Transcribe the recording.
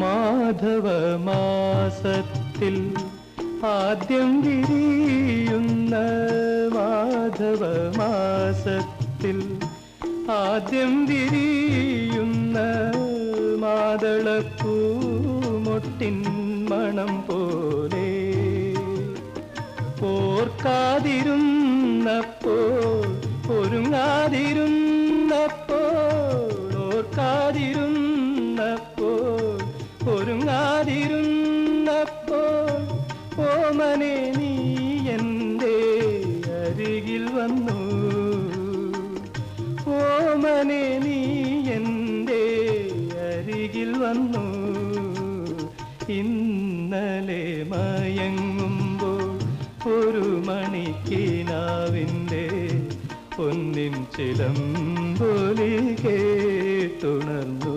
മാധവ മാസത്തിൽ ആദ്യം വിരിയുന്ന മാധവ മാസത്തിൽ ആദ്യം വിരിയുന്ന മാതളപ്പൂമൊട്ടിൻ മണം പോലെ ഓർക്കാതിരുന്നപ്പോൾ ഒരുങ്ങാതിരുന്നപ്പോൾ ഓർക്കാതിരുന്നപ്പോൾ ഒരുങ്ങാതിരുന്നപ്പോൾ ഓമനെ നീ എന്റെ അരികിൽ വന്നു. ഓമനെ നീ എന്റെ അരികിൽ വന്നു. ഇന്നലെ മയങ്ങുമ്പോൾ ഒരു മണിക്കിനാവിന്റെ പൊന്നിൻ പോലെ കേട്ടുണർന്നു.